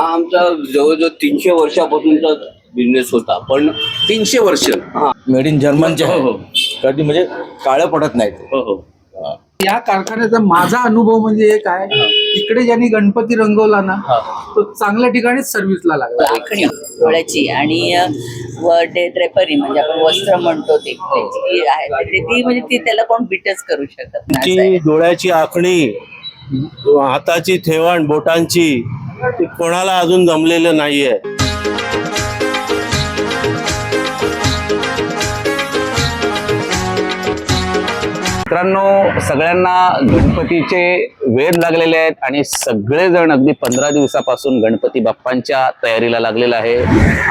हा आमचा जवळजवळ तीनशे वर्षापासूनचा बिझनेस होता पण तीनशे वर्ष? मेड इन जर्मनचे हो, हो. आहे कधी म्हणजे काळं पडत नाही ते. हो हो. या कारखान्याचा माझा अनुभव म्हणजे एक आहे इकडे ज्यांनी गणपती रंगवला ना तो चांगल्या ठिकाणीच सर्व्हिसला लागला. आखणी डोळ्याची आणि अ, व डे ड्रेपरी म्हणजे आपण वस्त्र म्हणतो ते त्याची जी आहे ते- ती म्हणजे ती त्याला कोण बीटच करू शकत नाही. असं आहे. ची डोळ्याची आखणी हाताची ठेवण बोटांची ते कोणाला अजून जमलेलं नाहीये. मित्रांनो सगळ्यांना गणपतीचे वेध लागलेले आहेत आणि सगळेजण अगदी पंधरा दिवसापासून गणपती बाप्पांच्या तयारीला लागलेला आहे.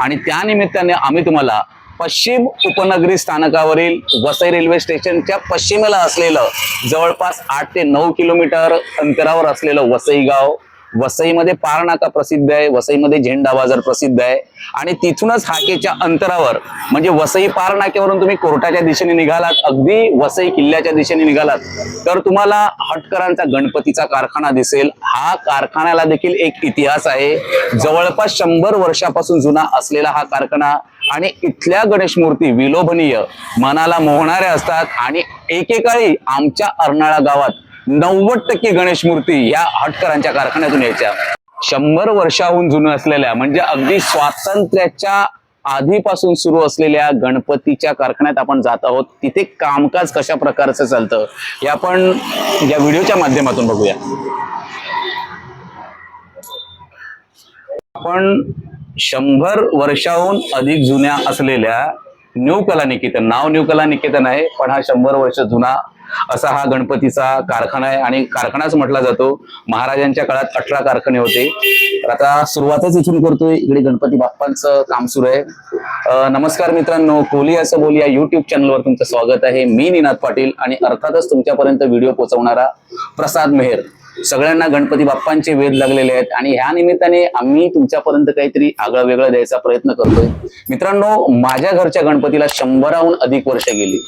आणि त्यानिमित्ताने आम्ही तुम्हाला पश्चिम उपनगरी स्थानकावरील वसई रेल्वे स्टेशनच्या पश्चिमेला असलेलं जवळपास आठ ते नऊ किलोमीटर अंतरावर असलेलं वसई गाव वसईमध्ये पार नाका प्रसिद्ध आहे वसईमध्ये झेंडा बाजार प्रसिद्ध आहे. आणि तिथूनच हाकेच्या अंतरावर म्हणजे वसई पार नाक्यावरून तुम्ही कोर्टाच्या दिशेने निघालात अगदी वसई किल्ल्याच्या दिशेने निघालात तर तुम्हाला हटकरांचा गणपतीचा कारखाना दिसेल. हा कारखान्याला देखील एक इतिहास आहे. जवळपास शंभर वर्षापासून जुना असलेला हा कारखाना आणि इथल्या गणेश मूर्ती विलोभनीय मनाला मोहणाऱ्या असतात. आणि एकेकाळी आमच्या अर्नाळा गावात नव्वद टक्के गणेश मूर्ती या हटकरांच्या कारखान्यातून यायच्या. शंभर वर्षाहून जुनं असलेल्या म्हणजे अगदी स्वातंत्र्याच्या आधीपासून सुरू असलेल्या गणपतीच्या कारखान्यात आपण जात आहोत. तिथे कामकाज कशा प्रकारचं चालतं हे आपण या व्हिडिओच्या माध्यमातून बघूया. आपण शंभर वर्षाहून अधिक जुन्या असलेल्या न्यू कला निकेतन नाव न्यू कला निकेतन आहे पण हा शंभर वर्ष जुना असा हा गणपतीचा कारखाना आहे आणि कारखानाच म्हटला जातो. महाराजांच्या काळात अठरा कारखाने होते. तर आता सुरुवातच इथून करतोय. इकडे गणपती बाप्पांचं काम सुरू आहे. नमस्कार मित्रांनो. कोहली असं बोली या युट्यूब चॅनलवर तुमचं स्वागत आहे. मी निनाद पाटील आणि अर्थातच तुमच्यापर्यंत व्हिडिओ पोहोचवणारा प्रसाद मेहर. सगळ्यांना गणपती बाप्पांचे वेध लागलेले आहेत आणि ह्या निमित्ताने आम्ही तुमच्यापर्यंत काहीतरी आगळं वेगळं द्यायचा प्रयत्न करतोय. मित्रांनो माझ्या घरच्या गणपतीला शंभराहून अधिक वर्ष गेली.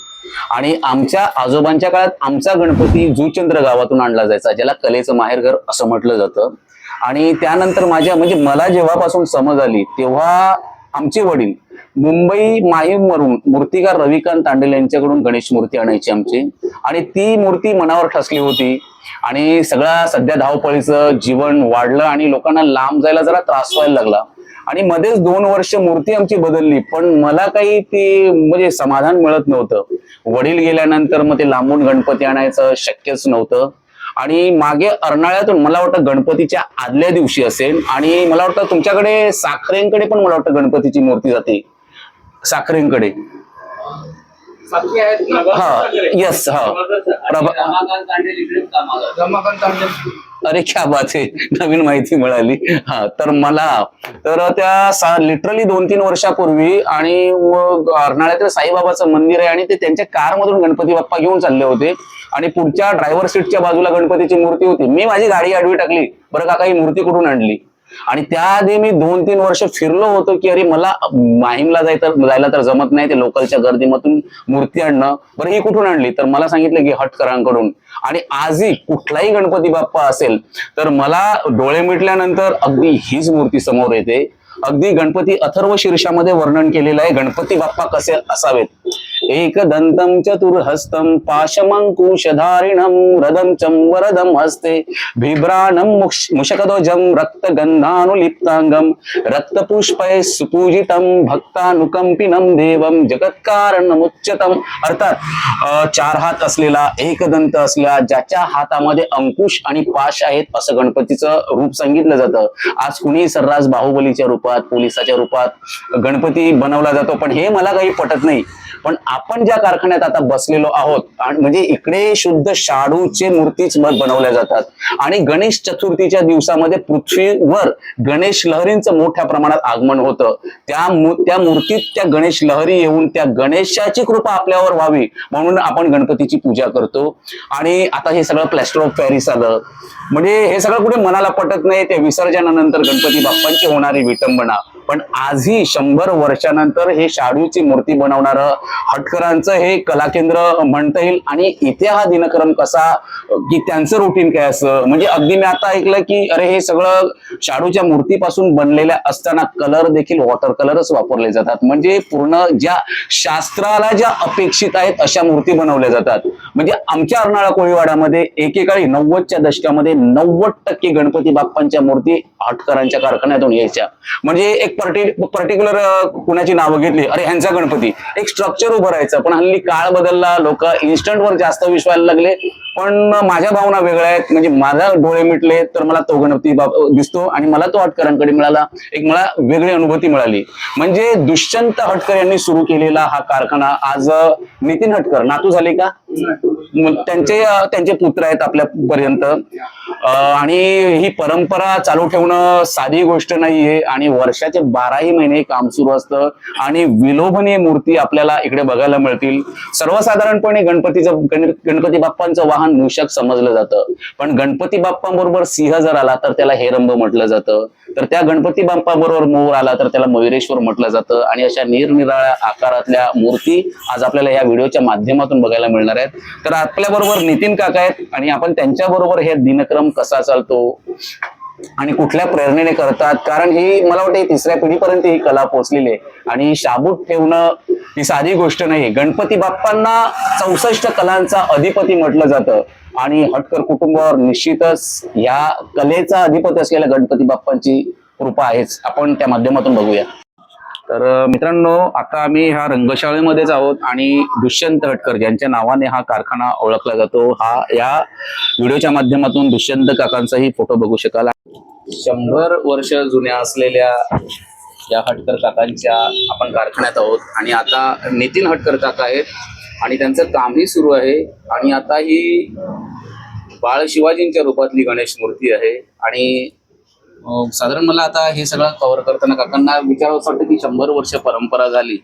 आणि आमच्या आजोबांच्या काळात आमचा गणपती जुचंद्र गावातून आणला जायचा ज्याला कलेचं माहेरघर असं म्हटलं जातं. आणि त्यानंतर माझ्या म्हणजे मला जेव्हापासून समज आली तेव्हा आमचे वडील मुंबई माहीमवरून मूर्तिकार रविकांत तांडेल यांच्याकडून गणेश मूर्ती आणायची आमची. आणि ती मूर्ती मनावर ठसली होती. आणि सगळा सध्या धावपळीचं जीवन वाढलं आणि लोकांना लांब जायला जरा त्रास व्हायला लागला. आणि मध्येच दोन वर्ष मूर्ती आमची बदलली पण मला काही ती म्हणजे समाधान मिळत नव्हतं. वडील गेल्यानंतर मग ते लांबून गणपती आणायचं शक्यच नव्हतं. आणि मागे अर्नाळ्यातून मला वाटतं गणपतीच्या आदल्या दिवशी असेल. आणि मला वाटतं तुमच्याकडे साखरेंकडे पण मला वाटतं गणपतीची मूर्ती जाते. साखरेंकडे. हा येस हा. प्रभा अरे क्या बात आहे नवीन माहिती मिळाली. हा तर मला तर त्या लिटरली दोन तीन वर्षापूर्वी आणि मग अर्नाळ्यातील साईबाबाचं मंदिर आहे आणि ते त्यांच्या कार मधून गणपती बाप्पा घेऊन चालले होते. आणि पुढच्या ड्रायव्हर सीटच्या बाजूला गणपतीची मूर्ती होती. मी माझी गाडी आडवी टाकली. बरं काका ही मूर्ती कुठून आणली? आणि त्याआधी मी दोन तीन वर्ष फिरलो होतो की अरे मला माहीमला जायचं जायला तर जमत नाही ते लोकलच्या गर्दीमधून मूर्ती आणणं. बरं ही कुठून आणली? तर मला सांगितलं की हटकरांकडून. आणि आजही कुठलाही गणपती बाप्पा असेल तर मला डोळे मिटल्यानंतर अगदी हीच मूर्ती समोर येते. अगदी गणपती अथर्व शीर्षामध्ये वर्णन केलेलं आहे गणपती बाप्पा कसे असावेत? एक दंतम चतुर्हस्तम पाशमंकुशधारिणम रदम चं वरदम हस्ते बिभ्राणम मुक्ष- मुषकध्वजम रक्तगंधानुलिप्तांगम सुपूजितं सुपूजितम भक्तानुकंपिनम देवम जगत्कारणमुच्यतम अर्थात चार हात असलेला एक दंत असलेला ज्याच्या हातामध्ये अंकुश आणि पाश आहेत असं गणपतीचं रूप सांगितलं जातं. आज कुणी सर्रास बाहुबलीच्या रूपात पोलिसाच्या रूपात गणपती बनवला जातो पण हे मला काही पटत नाही. पण आपण ज्या कारखान्यात आता बसलेलो आहोत आणि म्हणजे इकडे शुद्ध शाडूचे मूर्तीच मत बनवल्या जातात. आणि गणेश चतुर्थीच्या दिवसामध्ये पृथ्वीवर गणेश लहरींचं मोठ्या प्रमाणात आगमन होतं. त्या त्या मूर्तीत त्या गणेश लहरी येऊन त्या गणेशाची कृपा आपल्यावर व्हावी म्हणून आपण गणपतीची पूजा करतो. आणि आता हे सगळं प्लॅस्टर ऑफ पॅरिस आलं. म्हणजे हे सगळं कुठे मनाला पटत नाही त्या विसर्जनानंतर गणपती बाप्पांची होणारी विटंबना. पण आजही शंभर वर्षानंतर हे शाडूची मूर्ती बनवणारं हटकरांचं हे कलाकेंद्र म्हणता येईल. आणि इथे हा दिनक्रम कसा की त्यांचं रुटीन काय असं? म्हणजे अगदी मी आता ऐकलं की अरे हे सगळं शाडूच्या मूर्तीपासून बनलेल्या असताना कलर देखील वॉटर कलरच वापरले जातात. म्हणजे पूर्ण ज्या शास्त्राला ज्या अपेक्षित आहेत अशा मूर्ती बनवल्या जातात. म्हणजे आमच्या अर्नाळा कोळीवाड्यामध्ये एकेकाळी नव्वदच्या दशकामध्ये नव्वद टक्के गणपती बाप्पांच्या मूर्ती हटकरांच्या कारखान्यातून यायच्या. म्हणजे एक पर्टि पर्टिक्युलर कुणाची नावं घेतली? अरे ह्यांचा गणपती. एक स्ट्रक्चर उभं राहायचं. पण हल्ली काळ बदलला लोक इन्स्टंटवर जास्त विश्वायला लागले. पण माझ्या भावना वेगळ्या आहेत. म्हणजे माझा डोळे मिटले तर मला तो गणपती दिसतो आणि मला तो हटकरांकडे मिळाला. एक मला वेगळी अनुभूती मिळाली. म्हणजे दुष्यंत हटकर यांनी सुरू केलेला हा कारखाना आज नितीन हटकर. नातू झाले का? त्यांचे त्यांचे पुत्र आहेत आपल्यापर्यंत. अं, आणि ही परंपरा चालू ठेवणं साधी गोष्ट नाहीये. आणि वर्षाचे बाराही महिने काम सुरू असतं. आणि विलोभनीय मूर्ती आपल्याला इकडे बघायला मिळतील. सर्वसाधारणपणे गणपतीचं गणपती बाप्पांचं वाहन मूषक समजलं जातं. पण गणपती बाप्पांबरोबर सिंह जर आला तर त्याला हेरंब म्हटलं जातं. तर त्या गणपती बाप्पाबरोबर मोर आला तर त्याला मयुरेश्वर म्हटलं जातं. आणि अशा निरनिराळ्या आकारातल्या मूर्ती आज आपल्याला या व्हिडिओच्या माध्यमातून बघायला मिळणार आहेत. तर आपल्या बरोबर नितीन काका आहेत आणि आपण त्यांच्या बरोबर हे दिनक्रम कसा चालतो आणि कुठल्या प्रेरणेने करतात? कारण ही मला वाटतं तिसऱ्या पिढीपर्यंत ही कला पोहोचलेली आहे. आणि शाबूत ठेवणं ही साधी गोष्ट नाही. गणपती बाप्पांना चौसष्ट कलांचा अधिपती म्हटलं जातं. आणि हटकर कुटुंबावर निश्चितच या कलेचा अधिपती असलेल्या गणपती बाप्पांची कृपा आहेच. आपण त्या माध्यमातून बघूया. तर मित्रांनो आता आम्ही ह्या रंगशाळेमध्येच आहोत आणि दुष्यंत हटकर ज्यांच्या नावाने हा कारखाना ओळखला जातो हा या व्हिडिओच्या माध्यमातून दुष्यंत काकांचाही फोटो बघू शकाल. शंभर वर्ष जुन्या असलेल्या या हटकर काकांच्या आपण कारखान्यात आहोत. आणि आता नितीन हटकर काका आहेत. आणि त्यांचं कामही सुरू आहे. आणि आता ही बाळ शिवाजींच्या रूपातली गणेश मूर्ती आहे. आणि साधारण मला आता हे सगळं कव्हर करताना काकांना विचारावं असं वाटतं की शंभर वर्ष परंपरा झाली.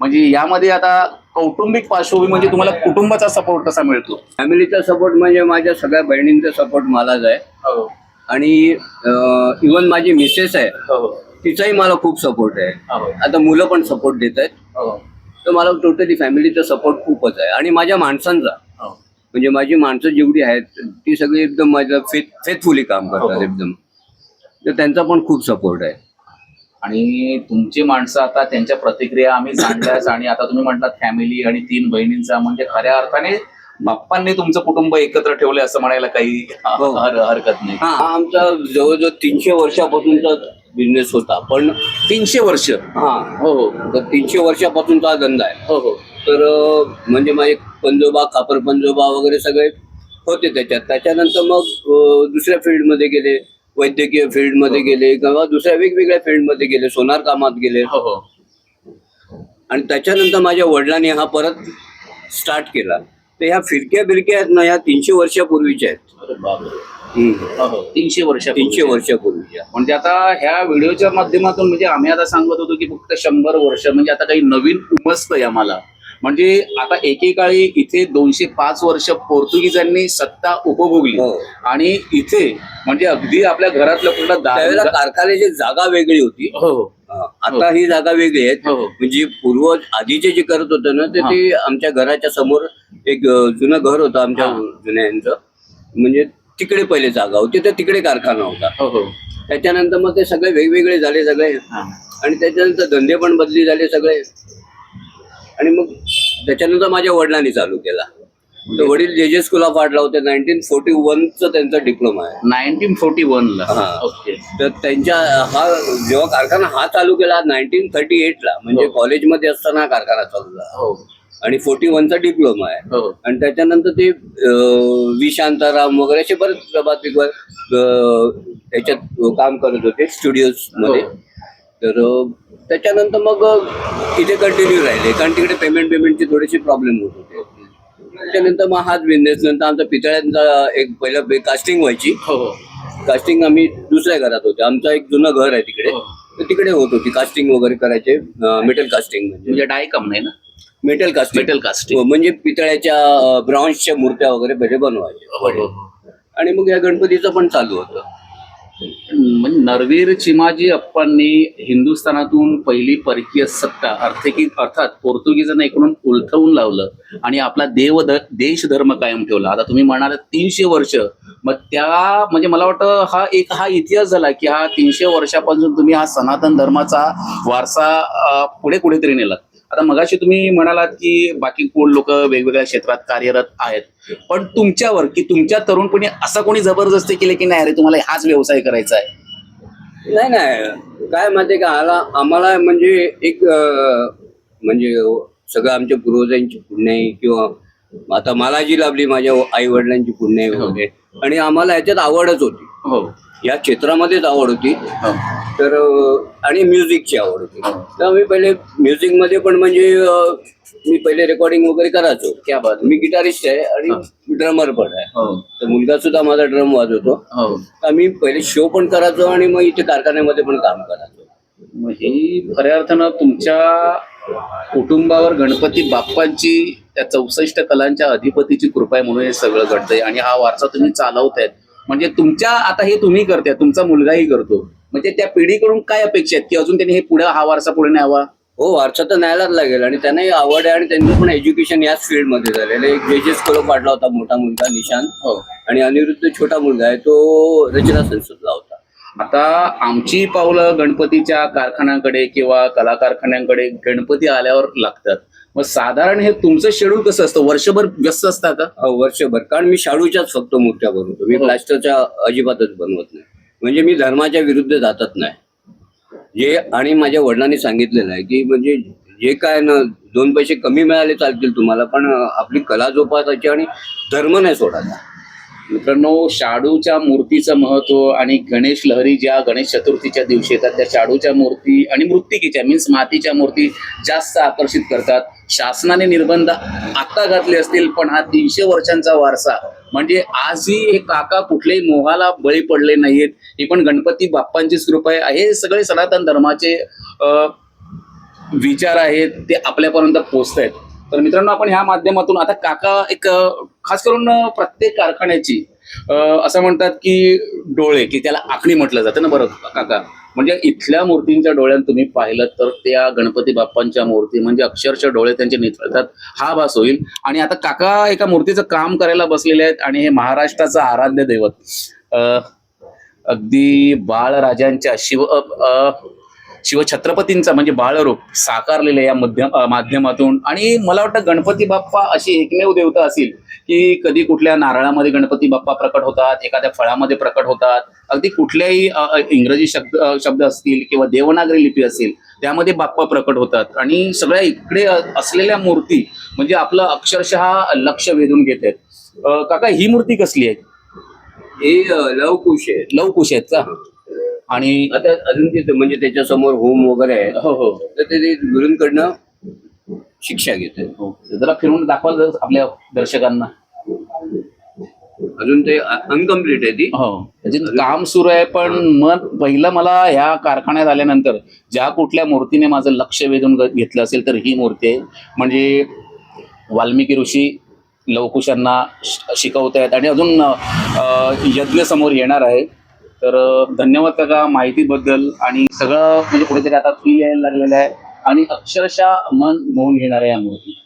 म्हणजे यामध्ये आता कौटुंबिक पार्श्वभूमी म्हणजे तुम्हाला कुटुंबाचा सपोर्ट कसा मिळतो? फॅमिलीचा सपोर्ट म्हणजे माझ्या सगळ्या बहिणींचा सपोर्ट मलाच आहे. हो. आणि इवन माझी मिसेस आहे हो. तिचाही मला खूप सपोर्ट आहे. हो. आता मुलं पण सपोर्ट देत आहेत. तर मला टोटली फॅमिलीचा सपोर्ट खूपच आहे. आणि माझ्या माणसांचा. हो. म्हणजे माझी माणसं जेवढी आहेत ती सगळी एकदम माझ्या फेथ फेथफुली काम हो, करतात एकदम. तर त्यांचा पण खूप सपोर्ट आहे. आणि तुमची माणसं आता त्यांच्या प्रतिक्रिया आम्ही जाणल्यास आणि आता तुम्ही म्हणतात फॅमिली आणि तीन बहिणींचा म्हणजे खऱ्या अर्थाने बाप्पांनी तुमचं कुटुंब एकत्र ठेवले असं म्हणायला काही हो. हर- हरकत नाही. हा हा आमचा जवळजवळ तीनशे वर्षापासूनचा बिझनेस होता. पण तीनशे वर्ष. हा. हो हो. तर तीनशे वर्षापासूनचा हा धंदा आहे. हो हो. तर म्हणजे माझे पंजोबा खापर पंजोबा वगैरे सगळे होते त्याच्यात. त्याच्यानंतर मग दुसऱ्या फील्डमध्ये गेले वैद्यकीय फील्डमध्ये गेले किंवा दुसऱ्या वेगवेगळ्या फील्डमध्ये गेले सोनार कामात गेले. हो हो. आणि त्याच्यानंतर माझ्या वडिलांनी हा परत स्टार्ट केला. तर ह्या फिरक्या बिरक्या आहेत ना ह्या तीनशे वर्षापूर्वीच्या आहेत. हो. तीनशे वर्ष तीनशे वर्षापूर्वीच्या म्हणजे आता ह्या व्हिडिओच्या माध्यमातून म्हणजे आम्ही आता सांगत होतो की फक्त शंभर वर्ष म्हणजे आता काही नवीन उमसतंय आम्हाला म्हणजे आता एकेकाळी इथे दोनशे पाच वर्ष पोर्तुगीजांनी सत्ता उपभोगली हो. आणि इथे म्हणजे अगदी आपल्या घरातलं दार कारखान्याची जागा वेगळी होती हो हो. हा, आता ही जागा वेगळी आहे. म्हणजे पूर्व आधीचे जे करत होते ना ते ते आमच्या घराच्या समोर एक जुनं घर होतं आमच्या. जुन्या यांचं म्हणजे तिकडे पहिले जागा होती तर तिकडे कारखाना होता. हो हो. त्याच्यानंतर मग ते सगळे वेगवेगळे झाले सगळे. आणि त्याच्यानंतर धंदे पण बदली झाले सगळे. आणि मग त्याच्यानंतर माझ्या वडिलांनी चालू केला. तर वडील जे जे स्कूल ऑफ आर्टला होते नाईन्टीन फोर्टी वनचं त्यांचा डिप्लोमा आहे. नाईन्टीन फोर्टी वन ला. ओके. तर त्यांच्या हा जेव्हा कारखाना हा चालू केला नाईन्टीन थर्टी एटला म्हणजे. कॉलेजमध्ये असताना हा कारखाना चालू झाला. हो. आणि फोर्टी वनचा डिप्लोमा आहे. हो. आणि त्याच्यानंतर ते अं, वि शांताराम वगैरे असे बरेच प्रभात विद्वान, अं, ह्याच्यात काम करत होते स्टुडिओजमध्ये. हो. तर अं, त्याच्यानंतर मग अं, इथे कंटिन्यू राहिले. कारण तिकडे पेमेंट पेमेंटचे थोडेसे प्रॉब्लेम होत होते. त्याच्यानंतर मग हाच बिझनेस नंतर आमचा पितळ्यांचा एक पहिलं कास्टिंग व्हायची. हो हो. कास्टिंग आम्ही दुसऱ्या घरात होते. आमचं एक जुनं घर आहे तिकडे. हो. तर तिकडे होत होती कास्टिंग वगैरे करायचे मेटल कास्टिंग म्हणजे. म्हणजे डाय कम नाही ना? मेटल कास्टिंग मेटल कास्टिंग म्हणजे पितळ्याच्या ब्राउन्सच्या मूर्त्या वगैरे पहिले बनवायचे. हो हो आणि मग या गणपतीचं पण चालू होतं. म्हणजे नरवीर चिमाजी अप्पांनी हिंदुस्थानातून पहिली परकीय सत्ता अर्थकी अर्थात पोर्तुगीजांना इकडून उलथवून लावलं आणि आपला देव देश धर्म कायम ठेवला. आता तुम्ही म्हणाल तीनशे वर्ष. मग त्या म्हणजे मला वाटतं हा एक हा इतिहास झाला की हा तीनशे वर्षापासून तुम्ही हा सनातन धर्माचा वारसा पुढे कुठेतरी नेला आता मगाशी तुम्ही म्हणालात की बाकी कोण लोक वेगवेगळ्या क्षेत्रात कार्यरत आहेत. पण तुमच्यावर की तुमच्या तरुणपणी असा कोणी जबरदस्ती केली की नाही अरे तुम्हाला हाच व्यवसाय करायचा आहे नाही नाही. काय माहितीये का? आला आम्हाला म्हणजे एक अं, म्हणजे सगळं आमच्या पूर्वजांची पुण्य आहे किंवा आता मला जी लाभली माझ्या आई वडिलांची पुण्य आहे वगैरे. आणि आम्हाला ह्याच्यात आवडच होती. हो. या क्षेत्रामध्येच आवड होती. तर आणि म्युझिकची आवड होती. तर आम्ही पहिले म्युझिकमध्ये पण म्हणजे मी पहिले रेकॉर्डिंग वगैरे करायचो. क्या बात. मी गिटारिस्ट आहे आणि ड्रमर पण आहे. हो. तर मुलगा सुद्धा माझा ड्रम वाजवतो. हो. आम्ही पहिले शो पण करायचो आणि मग इथे कारखान्यामध्ये पण काम करायचो. मग ही खऱ्या अर्थानं तुमच्या कुटुंबावर गणपती बाप्पांची त्या चौसष्ट कलांच्या अधिपतीची कृपा आहे म्हणून हे सगळं घडतंय. आणि हा वारसा तुम्ही चालवतायत. म्हणजे तुमच्या आता हे तुम्ही करताय तुमचा मुलगाही करतो. म्हणजे त्या पिढीकडून काय अपेक्षा आहेत? की अजून त्यांनी हे पुढे हा वारसा पुढे न्यावा? हो वारसा तर न्यायलाच लागेल आणि त्यांनाही आवड आहे आणि त्यांचं पण एज्युकेशन याच फील्डमध्ये झालेलं एक जे जे स्कूल पाडला होता मोठा मुलगा निशांत. हो. आणि अनिरुद्ध छोटा मुलगा आहे तो रचना संस्कृतला होता. आता आमची पावलं गणपतीच्या कारखान्यांकडे किंवा कला कारखान्यांकडे गणपती आल्यावर लागतात. मग साधारण हे तुमचं शेड्यूल कसं असतं? वर्षभर व्यस्त असता का? अहो, वर्षभर. कारण मी शाडूच्याच फक्त मूर्त्या बनवतो. मी प्लास्टरच्या अजिबातच बनवत नाही. म्हणजे मी धर्माच्या विरुद्ध जातच नाही. जे आणि माझ्या वडिलांनी सांगितलेलं आहे की म्हणजे जे काय ना दोन पैसे कमी मिळाले चालतील तुम्हाला पण आपली कला जोपासायची आणि धर्म नाही सोडायचा. मित्रांनो शाडूच्या मूर्तीचं महत्त्व आणि गणेश लहरी ज्या गणेश चतुर्थीच्या दिवशी येतात त्या शाडूच्या मूर्ती आणि मृत्तिकेच्या मीन्स मातीच्या मूर्ती जास्त आकर्षित करतात. शासनाने निर्बंध आत्ता घातले असतील पण हा तीनशे वर्षांचा वारसा. म्हणजे आजही हे काका कुठल्याही मोहाला बळी पडले नाहीत ही पण गणपती बाप्पांचीच कृपा आहे. हे सगळे सनातन धर्माचे विचार आहेत ते आपल्यापर्यंत पोचत आहेत तर मित्रांनो आपण ह्या माध्यमातून आता काका एक खास करून प्रत्येक कारखान्याची असं म्हणतात की डोळे की त्याला आखणी म्हटलं जातं ना बरं काका? म्हणजे इथल्या मूर्तींच्या डोळ्यात तुम्ही पाहिलं तर त्या गणपती बाप्पांच्या मूर्ती म्हणजे अक्षरशः डोळे त्यांचे निथळतात हा भास होईल. आणि आता काका एका मूर्तीचं काम करायला बसलेले आहेत आणि हे महाराष्ट्राचं आराध्य दैवत. अगदी बाळराजांच्या शिव शिवछत्रपतींचा म्हणजे बाळरूप साकारलेलं या मध्यम माध्यमातून. आणि मला वाटतं गणपती बाप्पा अशी एकमेव देवता असेल की कधी कुठल्या नारळामध्ये गणपती बाप्पा प्रकट होतात एखाद्या फळामध्ये प्रकट होतात अगदी कुठल्याही इंग्रजी शब्द शब्द असतील किंवा देवनागरी लिपी असेल त्यामध्ये बाप्पा प्रकट होतात. आणि सगळ्या इकडे असलेल्या मूर्ती म्हणजे आपलं अक्षरशः लक्ष वेधून घेत आहेत काका ही मूर्ती कसली आहे? हे लवकुश आहे. लवकुश आहेत का? आणि आता अजून ते म्हणजे त्याच्यासमोर होम वगैरे आहे. हो हो. तर ते गुरूंकडनं शिक्षा घेते हो. जरा फिरून दाखवाल जरा आपल्या दर्शकांना. अजून ते अनकम्प्लीट आहे ती. हो. त्याचे काम सुरू आहे पण मग पहिलं मला ह्या कारखान्यात आल्यानंतर ज्या कुठल्या मूर्तीने माझं लक्ष वेधून घेतलं असेल तर ही मूर्ती आहे. म्हणजे वाल्मिकी ऋषी लवकुशांना शिकवतायत आणि अजून यज्ञ समोर येणार आहे. तर धन्यवाद काका माहितीबद्दल आणि सगळं म्हणजे कुठेतरी आता फ्री यायला लागलेलं आहे. आणि अक्षरशः मन मोहून घेणार आहे या मूर्ती.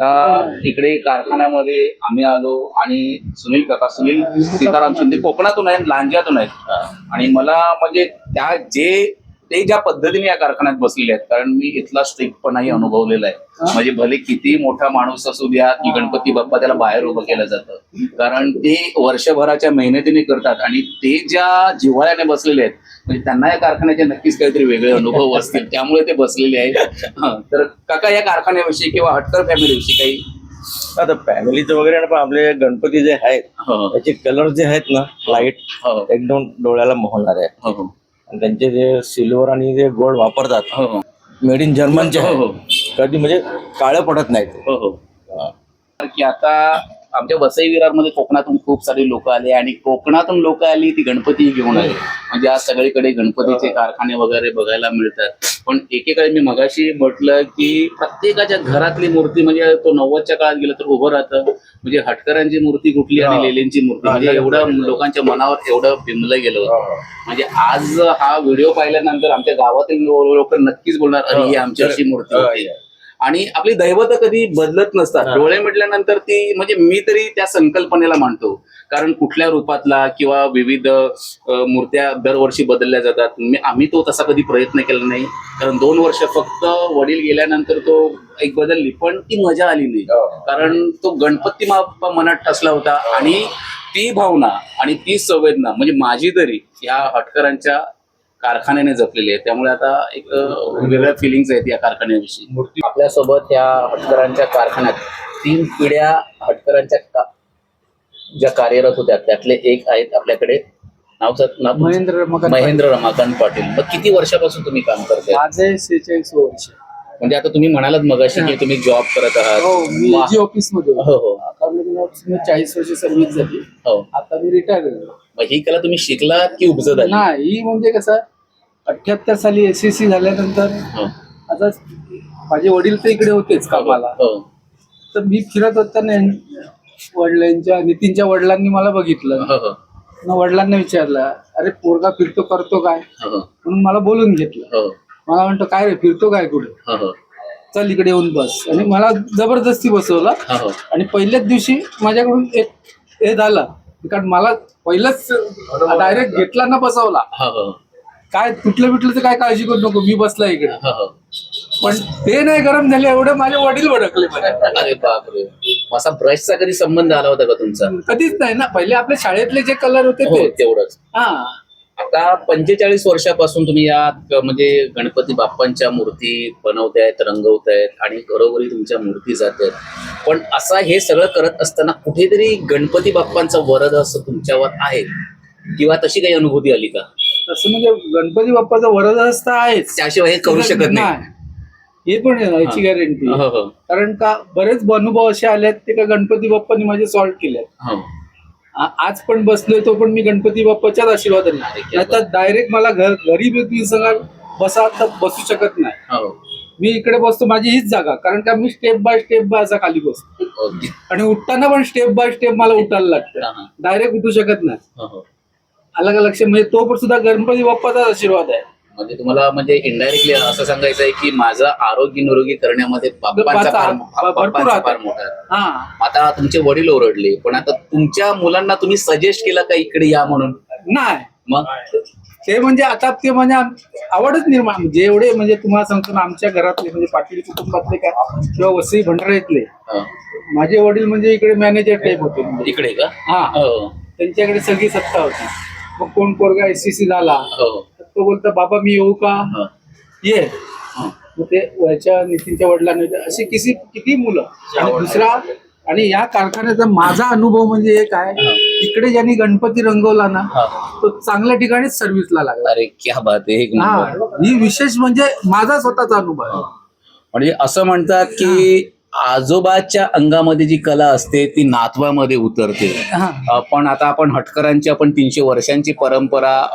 आता इकडे कारखान्यामध्ये आम्ही आलो आणि सुनील काका सुनील सीताराम शिंदे कोकणातून आहेत लांज्यातून आहेत. आणि मला म्हणजे त्या जे ते ज्या पद्धतीने या कारखान्यात बसलेले आहेत कारण मी इथला स्ट्रिक्टपणाही अनुभवलेला आहे. म्हणजे भले किती मोठा माणूस असू द्या की गणपती बाप्पा त्याला बाहेर उभं केलं जातं कारण ते वर्षभराच्या मेहनतीने करतात आणि ते ज्या जिव्हाळ्याने बसलेले आहेत म्हणजे त्यांना या कारखान्याचे नक्कीच काहीतरी वेगळे अनुभव असतील त्यामुळे ते बसलेले आहेत. तर काका या कारखान्याविषयी किंवा हटकर फॅमिलीविषयी काही? आता फॅमिलीचं वगैरे पण आपले गणपती जे आहेत हो, त्याचे कलर जे आहेत ना लाइट हो, एकदम डोळ्याला मोहणार आहे हो, आणि त्यांचे जे सिल्वर आणि जे गोल्ड वापरतात मेड इन जर्मनचे कधी म्हणजे काळं पडत नाही ते. हो, हो. की आता आमच्या वसई विरारमध्ये कोकणातून खूप सारे लोक आले आणि कोकणातून लोक आली ती गणपती घेऊन आले. म्हणजे आज सगळीकडे गणपतीचे कारखाने वगैरे बघायला मिळतात. पण एकेकाळी मी मगाशी म्हटलं की प्रत्येकाच्या घरातली मूर्ती म्हणजे तो नव्वदच्या काळात गेलं तर उभं राहतं. म्हणजे हटकरांची मूर्ती कुठली आणि लेलेंची मूर्ती? म्हणजे एवढं लोकांच्या मनावर एवढं बिंबलं गेलं होतं. म्हणजे आज हा व्हिडिओ पाहिल्यानंतर आमच्या गावातील लोक नक्कीच बोलणार अरे ही आमची अशी मूर्ती होती. आणि आपली दैवत कधी बदलत नसतात. डोळे मिटल्यानंतर ती म्हणजे मी तरी त्या संकल्पनेला मानतो. कारण कुठल्या रूपातला किंवा विविध मूर्त्या दरवर्षी बदलल्या जातात. आम्ही तो तसा कधी प्रयत्न केला नाही. कारण दोन वर्ष फक्त वडील गेल्यानंतर तो एक बदलली पण ती मजा आली नाही. कारण तो गणपती बाप्पा मनात ठसला होता आणि ती भावना आणि ती संवेदना म्हणजे माझी तरी या हटकरांच्या कारखान्याने जपलेली आहे. त्यामुळे आता एक वेगळ्या फिलिंग्स आहेत या कारखान्याविषयी. आपल्यासोबत या हटकरांच्या कारखान्यात तीन पिढ्या हटकरांच्या का- ज्या कार्यरत होत्या त्यातले एक आहेत आपल्याकडे. नाव? महेंद्र रमाकांत महेंद्र रमाकांत पाटील. मग किती वर्षापासून तुम्ही काम करताय? माझे सेहेचाळीस वर्ष. म्हणजे आता तुम्ही म्हणालात मगाशी की तुम्ही जॉब करत हो आहात जी ऑफिसमध्ये होतो. हो हो. चाळीस वर्ष सर्व्हिस झाली. हो. आता मी रिटायर झालो. मग ही कला तुम्ही शिकलात की उपजत आली? नाही ही म्हणजे कसं अठ्याहत्तर साली एस एस सी झाल्यानंतर हो. आता माझे वडील तर इकडे होतेच कामाला. हो. तर मी फिरत यां- वडिलांच्या नितीनच्या वडिलांनी मला बघितलं. हो हो. मग वडिलांना विचारलं अरे पोरगा फिरतो करतो काय? हो हो. म्हणून मला बोलून घेतलं. हो. मला म्हणतो काय रे फिरतो काय कुठे? हो हो. चल इकडे येऊन बस. आणि मला जबरदस्ती बसवलं. हो हो. आणि पहिल्याच दिवशी माझ्याकडून एक हे झालं. कारण मला पहिलंच डायरेक्ट घेतला ना बसवला काय तुटलं बिटलं तर काय काळजी करू नको मी बसला इकडे. हो हो. पण ते नाही गरम झाले एवढे माझे वडील भडकले मला. अरे बापरे. असा ब्रशचा कधी संबंध आला होता का तुमचा? कधीच नाही ना पहिले आपल्या शाळेतले जे कलर होते हो ते. तेवढंच. हा. आता पंचेचाळीस वर्षापासून तुम्ही या म्हणजे गणपती बाप्पांच्या मूर्ती बनवतायत रंगवतायत आणि घरोघरी तुमच्या मूर्ती जात आहेत पण असा हे सगळं करत असताना कुठेतरी गणपती बाप्पांचा वरद असं तुमच्यावर आहे? किंवा तशी काही अनुभूती आली का? तसं म्हणजे गणपती बाप्पाचा वरदहस्त आहेच. त्याशिवाय हे करू शकत नाही. हे पण आहे याची गॅरंटी हो हो. कारण का बरेच अनुभव असे आले आहेत ते का गणपती बाप्पांनी माझे सॉल्व्ह केले हो. आज पण बसलोय तो पण मी गणपती बाप्पाच्याच आशीर्वादाने. तर डायरेक्ट मला घर घरी तुम्ही सांगा बसा तर बसू शकत नाही. हो. मी इकडे बसतो माझी हीच जागा कारण का मी स्टेप बाय स्टेप बाय असा खाली बसतो. अगदी. आणि उठताना पण स्टेप बाय स्टेप मला उठायला लागतं. हा, हा. डायरेक्ट उठू शकत नाही. हो, हो. अलग लक्ष म्हणजे तो पण सुद्धा गणपती बाप्पाचाच आशीर्वाद आहे. म्हणजे तुम्हाला म्हणजे इनडायरेक्टली असं सांगायचं आहे की माझं आरोग्य निरोगी करण्यामध्ये बाप्पांचा बाप्पाचा फार भरपूर बाप्पांचा हात फार आहे. मोठा आहे. हा. आता तुमचे वडील ओरडले पण आता तुमच्या मुलांना तुम्ही सजेस्ट केलं का इकडे या म्हणून? नाही. मग? ते म्हणजे आता ते म्हणजे आम- आवडच निर्माण जेवढे म्हणजे तुम्हाला सांगतो ना आमच्या घरातले म्हणजे पाटील कुटुंबातले काय किंवा वसई भंडाऱ्यातले. माझे वडील म्हणजे इकडे मॅनेजर टाईप होते. म्हणजे. इकडे का? हा. हो. त्यांच्याकडे सगळी सत्ता होती. मग कोण पोरगा एस सी झाला हो. तो बोलतो बाबा मी येऊ का. ये. मग ते वरच्या नितीनच्या वडिलांना अशी किती किती मुलं. आणि दुसरा आणि या कारखान्याचा माझा अनुभव म्हणजे एक आहे. इकडे ज्यांनी गणपती रंगवला ना. तो चांगल्या ठिकाणीच सर्व्हिसला लागला. अरे क्या बात आहे एक हा नंबर. ही. विशेष म्हणजे माझा स्वतःचा अनुभव आहे. म्हणजे असं म्हणतात की आजोबाच्या अंगामध्ये जी कला असते ती नातवामध्ये उतरते. हा. अ, पण आता आपण हटकरांची आपण तीनशे वर्षांची परंपरा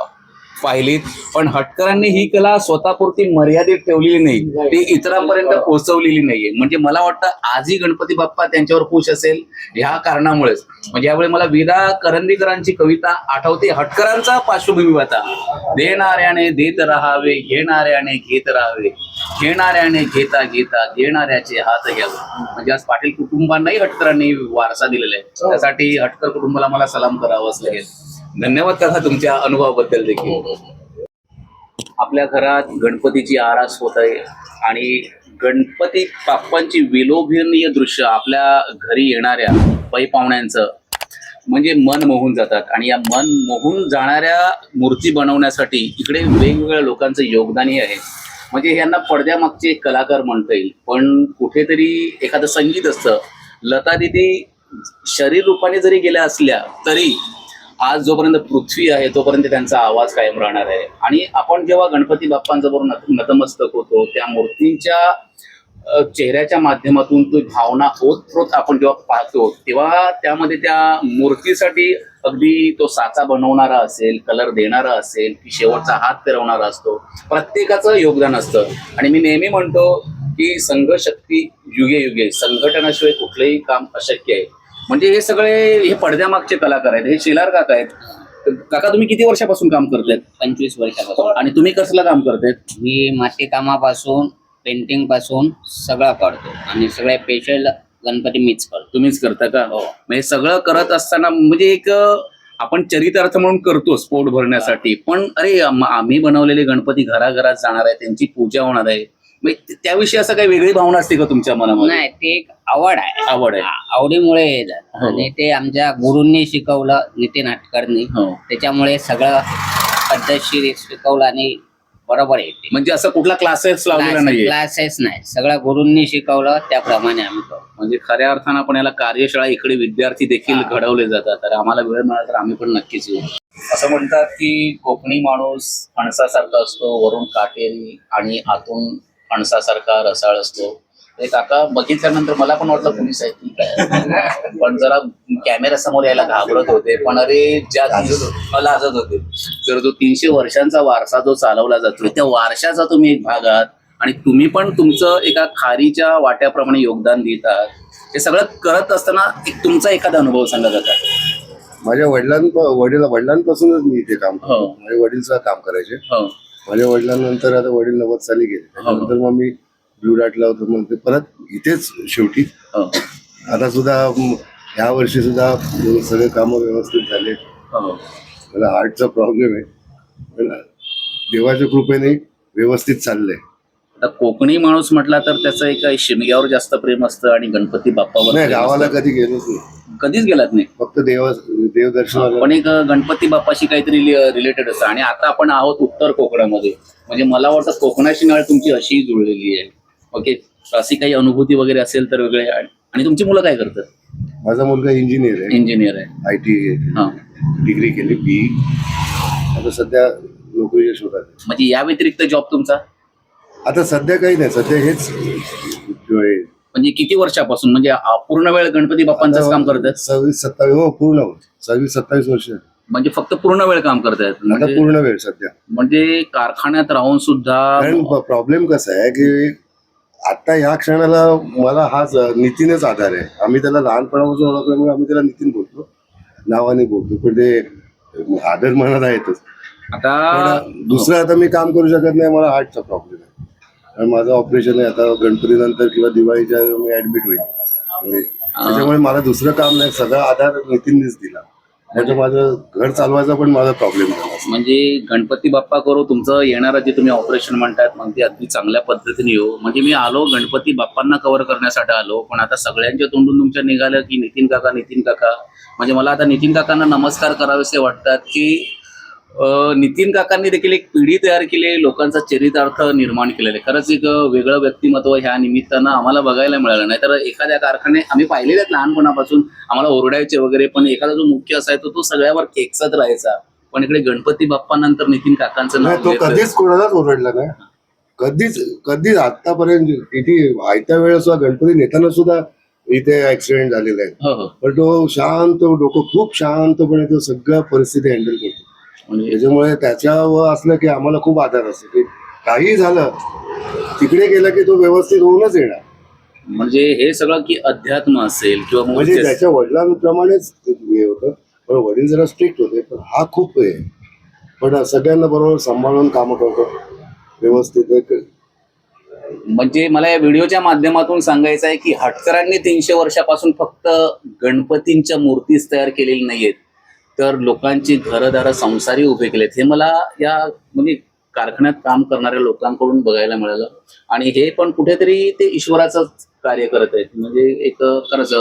पाहिलीत. पण हटकरांनी ही कला स्वतःपुरती मर्यादित ठेवलेली नाही. ती इतरांपर्यंत पोहोचवलेली नाहीये. म्हणजे मला वाटतं आजही गणपती बाप्पा त्यांच्यावर खुश असेल ह्या कारणामुळेच. म्हणजे यावेळी मला विदा करंदीकरांची कविता आठवते. हटकरांचा पार्श्वभूमी होता. देणाऱ्याने देत राहावे घेणाऱ्याने घेत राहावे. घेणाऱ्याने घेता घेता घेणाऱ्याचे हात घ्यावे. म्हणजे आज पाटील कुटुंबांनाही हटकरांनी वारसा दिलेला आहे. त्यासाठी हटकर कुटुंबाला मला सलाम करावाच लागेल धन्यवाद कथा तुमच्या अनुभवाबद्दल देखील. आपल्या घरात गणपतीची आरास होत आहे आणि गणपती बाप्पांची विलोभनीय दृश्य आपल्या घरी येणाऱ्या पै पाहुण्यांचं म्हणजे मन मोहून जातात. आणि या मन मोहून जाणाऱ्या मूर्ती बनवण्यासाठी इकडे वेगवेगळ्या लोकांचं योगदानही आहे. म्हणजे यांना पडद्यामागचे एक कलाकार म्हणता येईल. पण कुठेतरी एखादं संगीत असतं. लता दिदी शरीर रूपाने जरी गेल्या असल्या तरी आज जोपर्यंत पृथ्वी आहे तोपर्यंत त्यांचा आवाज कायम राहणार आहे. आणि आपण जेव्हा गणपती बाप्पांजवळ नत नतमस्तक होतो त्या मूर्तींच्या चेहऱ्याच्या माध्यमातून तो भावना ओतप्रोत आपण जेव्हा पाहतो तेव्हा त्यामध्ये त्या मूर्तीसाठी अगदी तो साचा बनवणारा असेल कलर देणारा असेल की शेवटचा हात फिरवणारा असतो प्रत्येकाचं योगदान असतं. आणि मी नेहमी म्हणतो की संघशक्ती युगे युगे संघटनाशिवाय कुठलंही काम अशक्य आहे. म्हणजे हे सगळे हे पडद्यामागचे कलाकार आहेत हे शेलार काका आहेत. काका तुम्ही किती वर्षापासून काम करतायत? पंचवीस वर्षापासून. आणि तुम्ही कसलं काम करतायत? मी माती कामापासून पेंटिंगपासून सगळं करतो. आणि सगळे स्पेशल गणपती मीच करतो. तुम्हीच करता का? म्हणजे सगळं करत असताना म्हणजे एक आपण चरितार्थ म्हणून करतो पोट भरण्यासाठी. पण अरे आम- आम्ही बनवलेले गणपती घराघरात जाणार आहे त्यांची पूजा होणार आहे. म्हणजे त्याविषयी असं काही वेगळी भावना असते का तुमच्या मनामध्ये? नाही ते एक आवड आहे. आवड आहे. आ- आवडीमुळे हे झालं. हो. आणि ते आमच्या गुरूंनी शिकवलं नितीन हटकरनी. हो. त्याच्यामुळे सगळं पद्धतशीर शिकवलं आणि बरोबर येते म्हणजे असं कुठला क्लासेस लावलेला नाहीये? क्लासेस नाही. सगळं गुरूंनी शिकवलं त्याप्रमाणे आम्ही करतो. म्हणजे खऱ्या अर्थानं आपण याला कार्यशाळा इकडे विद्यार्थी देखील घडवले जातात. तर आम्हाला वेळ मिळाला तर आम्ही पण नक्कीच येऊ. असं म्हणतात की कोकणी माणूस फणसासारखा असतो वरून काटेरी आणि आतून फणसासारखा रसाळ असतो. ते काका बघितल्यानंतर मला पण वाटलं पोलीस आहे ठीक आहे. पण जरा कॅमेरा समोर यायला घाबरत होते. पण अरे ज्या लाजत होते. तर जो तीनशे वर्षांचा वारसा जो चालवला जातो त्या वारशाचा तुम्ही एक भाग आहात. आणि तुम्ही पण तुमचं एका खारीच्या वाट्याप्रमाणे योगदान देत आहात. हे सगळं करत असताना एक तुमचा एखादा अनुभव सांगा जाता माझ्या वडिलां वडील वडिलांपासूनच मी इथे काम करतो. हो. माझे वडील काम करायचे. हो. माझ्या वडिलांनंतर आता वडील नव्वद साली गेले. त्यानंतर मग मी ब्लू डाटला होतो. मग ते परत इथेच शेवटी. हो. आता सुद्धा ह्या वर्षी सुद्धा सगळे कामं व्यवस्थित झाले. हो. मला हार्टचा प्रॉब्लेम आहे. देवाच्या कृपेने व्यवस्थित चाललंय. आता कोकणी माणूस म्हटला तर त्याचं एक शिमग्यावर जास्त प्रेम असतं आणि गणपती बाप्पावर नाही गावाला. कधी गेलोच नाही. कधीच गेलात नाही. फक्त देवा देवदर्शनाला पण एक गणपती बाप्पाशी काहीतरी रिलेटेड असतं आणि आता आपण आहोत उत्तर कोकणामध्ये. म्हणजे मला वाटतं कोकणाची नाळ तुमची अशी जुळलेली आहे. ओके? अशी काही अनुभूती वगैरे असेल तर वेगळे. आणि तुमची मुलं काय करतात? माझा मुलगा इंजिनियर आहे. इंजिनियर आहे. आय टी हा. डिग्री केली बी आता सध्या नोकरीच्या शोधात. म्हणजे या व्यतिरिक्त जॉब तुमचा? आता सध्या काही नाही. सध्या हेच म्हणजे किती वर्षापासून? म्हणजे पूर्ण वेळ गणपती बाप्पांचंच काम करतात? सव्वीस सत्तावीस हो पूर्ण सव्वीस सत्तावीस वर्ष. म्हणजे फक्त पूर्ण वेळ काम करतायत. म्हणजे पूर्ण वेळ सध्या. म्हणजे कारखान्यात राहून सुद्धा प्रॉब्लेम कसा आहे की आता ह्या क्षणाला मला हाच नितीनच आधार आहे. आम्ही त्याला लहानपणापासून ओळखल्यामुळे आम्ही त्याला नितीन बोलतो. नावाने बोलतो. पण ते आदर मनात आहेतच. आता दुसरं आता मी काम करू शकत नाही मला हार्टचा प्रॉब्लेम कारण माझं ऑपरेशन आहे आता गणपतीनंतर किंवा दिवाळीच्या मी ऍडमिट होईल. म्हणजे त्याच्यामुळे मला दुसरं काम नाही सगळा आधार नितीननेच दिला. म्हणजे माझं घर चालवायचा पण माझा प्रॉब्लेम झाला. म्हणजे गणपती बाप्पा करू तुमचं येणारं जे तुम्ही ऑपरेशन म्हणतात मग ते अगदी चांगल्या पद्धतीने येऊ. म्हणजे मी आलो गणपती बाप्पांना कव्हर करण्यासाठी आलो पण आता सगळ्यांच्या तोंडून तुमच्या निघालं की नितीन काका नितीन काका. म्हणजे मला आता नितीन काकांना नमस्कार करावेसे वाटतात की नितीन काकांनी देखील एक पिढी तयार केली आहे, लोकांचा चरितार्थ निर्माण केलेला आहे. खरंच एक वेगळं व्यक्तिमत्व ह्या निमित्तानं आम्हाला बघायला मिळालं. नाही तर एखाद्या कारखाने आम्ही पाहिलेले आहेत लहानपणापासून आम्हाला ओरडायचे वगैरे पण एखादा जो मुख्य असायचा तो सगळ्यावर खेकसत राहायचा. पण इकडे गणपती बाप्पानंतर नितीन काकांचं नाही नाव तो. कधीच कोणालाच ओरडला नाही. कधीच कधीच आतापर्यंत इथे आयत्या वेळेस सुद्धा गणपती नेताना सुद्धा इथे ऍक्सिडेंट झालेले आहेत हो हो. पण तो शांत डोकं खूप शांतपणे तो सगळ्या परिस्थिती हँडल करतो. त्याच्यामुळे त्याच्यावर असलं की आम्हाला खूप आधार असतो. की काही झालं तिकडे गेलं की तो व्यवस्थित होऊनच येणार. म्हणजे हे सगळं की अध्यात्म असेल किंवा म्हणजे त्याच्या वडिलांप्रमाणेच हे होतं. पण वडील जरा स्ट्रिक्ट होते पण हा खूप हे. पण सगळ्यांना बरोबर सांभाळून कामं करतो. व्यवस्थित म्हणजे मला या व्हिडिओच्या माध्यमातून सांगायचं आहे की हटकरांनी तीनशे वर्षापासून फक्त गणपतींच्या मूर्तीच तयार केलेल्या नाहीयेत. तर लोकांची घरदार संसारी उभे केलेत. हे मला या म्हणजे कारखान्यात काम करणाऱ्या लोकांकडून बघायला मिळालं. आणि हे पण कुठेतरी ते ईश्वराचंच कार्य करत आहेत. म्हणजे एक खरंच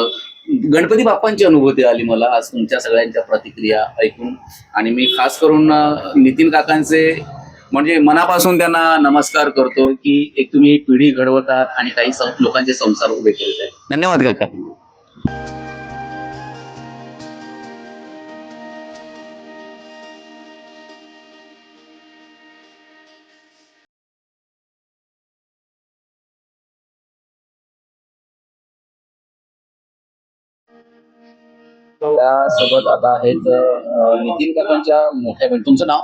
गणपती बाप्पांची अनुभूती आली मला आज तुमच्या सगळ्यांच्या प्रतिक्रिया ऐकून. आणि मी खास करून नितीन काकांचे म्हणजे मनापासून त्यांना नमस्कार करतो की एक तुम्ही पिढी घडवतात आणि काही लोकांचे संसार उभे केले धन्यवाद काका. त्यासोबत आता आहेत अं, नितीन काकांच्या मोठ्या बहीण. तुमचं नाव?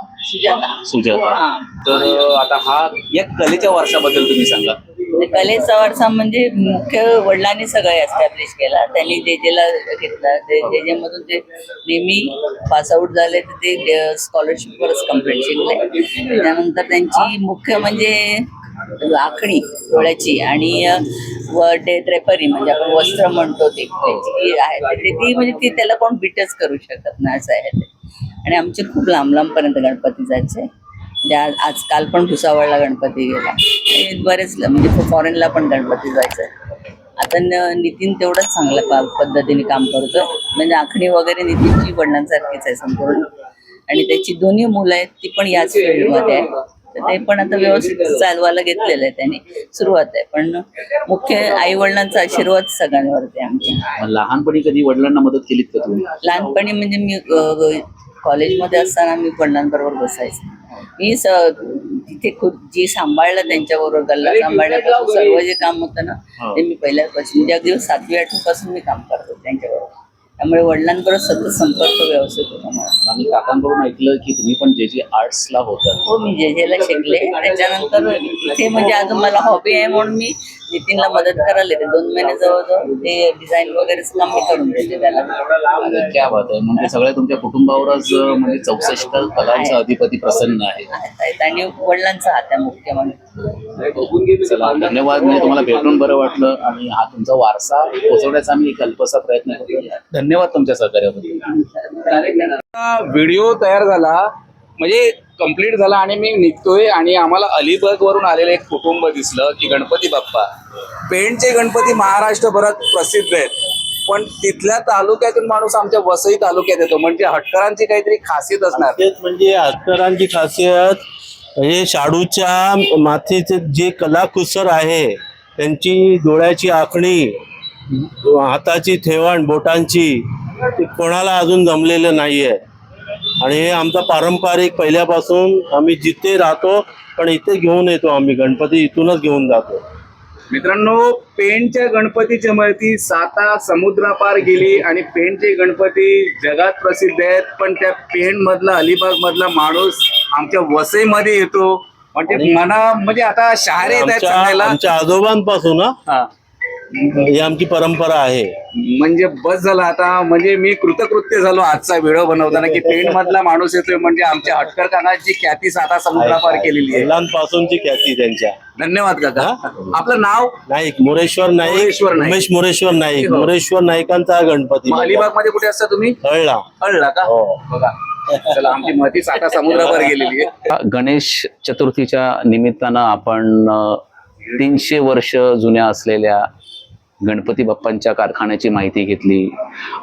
सुजाता तर अं, आता हा या कलेच्या वर्षाबद्दल तुम्ही सांगा. कलेचा वारसा म्हणजे मुख्य वडिलांनी सगळं एस्टॅब्लिश केला. त्यांनी जे जेला घेतला ते जे जे मधून ते नेहमी पासआउट झाले तर ते स्कॉलरशिपवरच कंप्लीट शिकले. त्यानंतर त्यांची मुख्य म्हणजे आखणी डोळ्याची आणि व ड्रेपरी म्हणजे आपण वस्त्र म्हणतो ते जी आहे ते- ती म्हणजे ती त्याला कोण बीटच करू शकत नाही असं आहे ते. आणि आमचे खूप लांब लांबपर्यंत गणपती जायचे. म्हणजे ज्या आजकाल पण भुसावळला गणपती गेला. बरेच म्हणजे फॉरेनला पण गणपती जायचं आता नितीन तेवढंच चांगल्या पद्धतीने काम करतो. म्हणजे आखणी वगैरे नितीनची वडिलांसारखीच आहे संपूर्ण. आणि त्याची दोन्ही मुलं आहेत ती पण याच फील्डमध्ये आहे तर ते पण आता व्यवस्थित चालवायला घेतलेलं आहे त्यांनी. सुरुवात आहे. पण मुख्य आई वडिलांचा आशीर्वाद सगळ्यांवरती आहे आमच्या. लहानपणी कधी वडिलांना मदत केलीत का तुम्ही? लहानपणी म्हणजे मी अ, कॉलेजमध्ये असताना मी वडिलांबरोबर बसायचे. मी स तिथे खूप जी सांभाळलं त्यांच्याबरोबर गल्ला सांभाळण्यापासून सर्व जे काम होतं ना ते मी पहिल्यापासून म्हणजे अगदी सातवी आठवी पासून मी काम करतो त्यांच्याबरोबर. त्यामुळे वडिलांबरोबर सतत संपर्क व्यवस्थित होता मला आम्ही काकांकडून ऐकलं की तुम्ही पण जे जे आर्ट्सला होतात. हो मी जे जेला शिकले. त्याच्यानंतर इथे म्हणजे अजून मला हॉबी आहे म्हणून मी नितीनला मदत करायला येते. दोन महिने जवळजवळ ते डिझाईन वगैरेच काम मी करून देते त्याला. अरे क्या बात आहे. म्हणजे सगळ्या तुमच्या कुटुंबावरच म्हणजे चौसष्ट कलांचा अधिपती प्रसन्न आहे. आहेत आणि वडिलांचा हात आहे मुख्य म्हणजे चला धन्यवाद. म्हणजे तुम्हाला भेटून बरं वाटलं आणि हा तुमचा वारसा पोहोचवण्याचा मी एक अल्पसा प्रयत्न करतो धन्यवाद तुमच्या सहकार्याबद्दल. व्हिडिओ तयार झाला. म्हणजे कंप्लीट झाला आणि मी निघतोय आणि आम्हाला अलिबागवरून आलेलं एक कुटुंब दिसलं की गणपती बाप्पा. पेणचे गणपती महाराष्ट्रभरात प्रसिद्ध आहेत. पण तिथल्या तालुक्यातून माणूस आमच्या वसई तालुक्यात येतो. म्हणजे हटकरांची काहीतरी खासियत असणार. तेच म्हणजे हटकरांची खासियत म्हणजे शाडूच्या मातीचे जे कलाकुसर आहे त्यांची डोळ्याची आखणी हाताची ठेवण बोटांची कोणाला अजून जमलेलं नाहीये. आणि हे आमचा पारंपरिक पहिल्यापासून आम्ही जिथे राहतो पण इथे घेऊन येतो आम्ही. गणपती इथूनच घेऊन जातो. मित्रांनो पेणच्या गणपतीची मूर्ती साता समुद्रापार गेली आणि पेणचे गणपती जगात प्रसिद्ध आहेत. पण त्या पेण मधला अलिबाग मधला माणूस आमच्या वसईमध्ये येतो. म्हणजे मना म्हणजे आता शहारे येत आहेत आमच्या आजोबांपासून हा, हा. आमची परंपरा आहे. म्हणजे बस झालं आता म्हणजे मी कृतकृत्य झालो आजचा व्हिडिओ बनवताना की पेण मधला माणूस येतोय म्हणजे आमच्या हटकर काकाची ख्याती साता समुद्रापार केलेली आहे. वडिलांपासूनची ख्याती त्यांच्या. धन्यवाद काका. आपलं नाव? नाईक मोरेश्वर नाईक. मोरेश्वर नाईक. उमेश मोरेश्वर नाईक. हो. मोरेश्वर नाईकांचा हा गणपती. अलिबागमध्ये कुठे असता तुम्ही? कळला कळला का? हो. बघा. चला आमची महती साता समुद्रावर गेलेली आहे. गणेश चतुर्थीच्या निमित्तानं आपण तीनशे वर्ष जुन्या असलेल्या गणपती बाप्पांच्या कारखान्याची माहिती घेतली.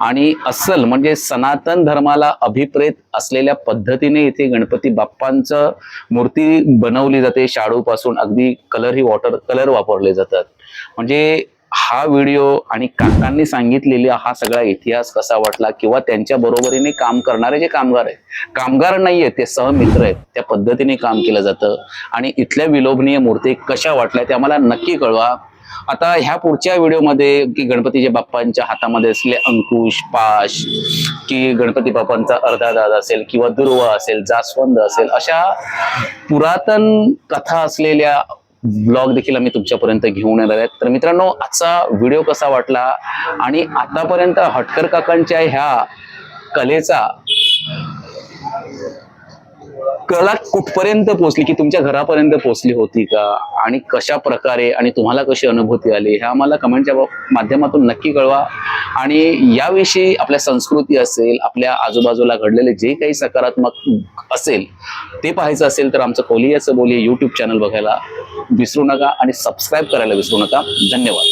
आणि अस्सल म्हणजे सनातन धर्माला अभिप्रेत असलेल्या पद्धतीने इथे गणपती बाप्पांचं मूर्ती बनवली जाते. शाडूपासून अगदी कलर ही वॉटर कलर वापरले जातात. म्हणजे हा व्हिडिओ आणि काकांनी सांगितलेला हा सगळा इतिहास कसा वाटला किंवा त्यांच्या बरोबरीने काम करणारे जे कामगार आहेत कामगार नाही आहेत ते सहमित्र आहेत त्या पद्धतीने काम केलं जातं. आणि इथल्या विलोभनीय मूर्ती कशा वाटल्या ते आम्हाला नक्की कळवा. आता ह्या पुढच्या व्हिडिओमध्ये की गणपतीच्या बाप्पांच्या हातामध्ये असले अंकुश पाश की गणपती बाप्पांचा अर्धा दाद असेल किंवा दुर्वा असेल जास्वंद असेल अशा पुरातन कथा असलेल्या ब्लॉग देखील आम्ही तुमच्यापर्यंत घेऊन येणार आहेत. तर मित्रांनो आजचा व्हिडिओ कसा वाटला? आणि आतापर्यंत हटकर काकांच्या ह्या कलेचा कला कुठपर्यंत पोहोचली? की तुमच्या घरापर्यंत पोहोचली होती का? आणि कशा प्रकारे आणि तुम्हाला कशी अनुभूती आली? ह्या आम्हाला कमेंटच्या माध्यमातून नक्की कळवा. आणि याविषयी आपल्या संस्कृती असेल आपल्या आजूबाजूला घडलेले जे काही सकारात्मक असेल ते पाहायचं असेल तर आमचं कोलियाचं बोली यूट्यूब चॅनल बघायला विसरू नका आणि सबस्क्राईब करायला विसरू नका. धन्यवाद.